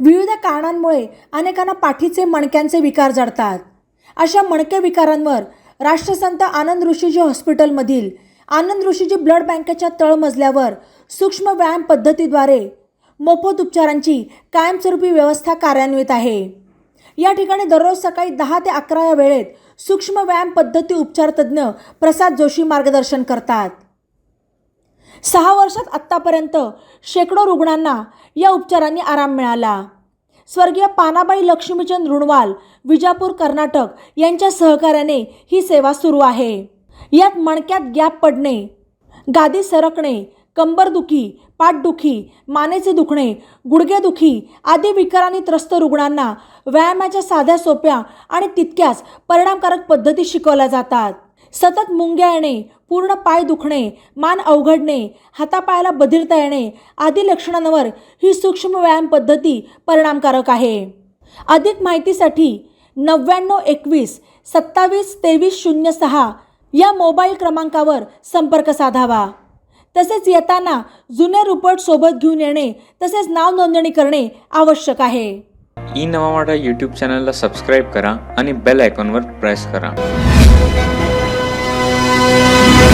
विविध कारणांमुळे अनेकांना पाठीचे मणक्यांचे विकार जडतात. अशा मणके विकारांवर राष्ट्रसंत आनंद ऋषीजी हॉस्पिटलमधील आनंद ऋषीजी ब्लड बँकेच्या तळमजल्यावर सूक्ष्म व्यायाम पद्धतीद्वारे मोफत उपचारांची कायमस्वरूपी व्यवस्था कार्यान्वित आहे. या ठिकाणी दररोज सकाळी दहा ते अकरा या वेळेत सूक्ष्म व्यायाम पद्धती उपचारतज्ज्ञ प्रसाद जोशी मार्गदर्शन करतात. सहा वर्षात आत्तापर्यंत शेकडो रुग्णांना या उपचारांनी आराम मिळाला. स्वर्गीय पानाबाई लक्ष्मीचंद रुणवाल विजापूर कर्नाटक यांच्या सहकार्याने ही सेवा सुरू आहे. यात मणक्यात गॅप पडणे गादी सरकणे कंबरदुखी पाठदुखी मानेचे दुखणे गुडघेदुखी आदी विकारांनी त्रस्त रुग्णांना व्यायामाच्या साध्या सोप्या आणि तितक्याच परिणामकारक पद्धती शिकवल्या जातात. सतत मुंग्या येणे पूर्ण पाय दुखणे मान अवघडणे हातापायाला बधिरता येणे आदी लक्षणांवर ही सूक्ष्म व्यायाम पद्धती परिणामकारक आहे. अधिक माहितीसाठी नव्याण्णव एकवीस सत्तावीस तेवीस शून्य सहा या मोबाईल क्रमांकावर संपर्क साधावा. तसेच येताना जुने रुपट सोबत घेऊन येणे तसेच नाव नोंदणी करणे आवश्यक आहे. ई नवा मराठा यूट्यूब चॅनलला सबस्क्राईब करा आणि बेल आयकॉनवर प्रेस करा. Música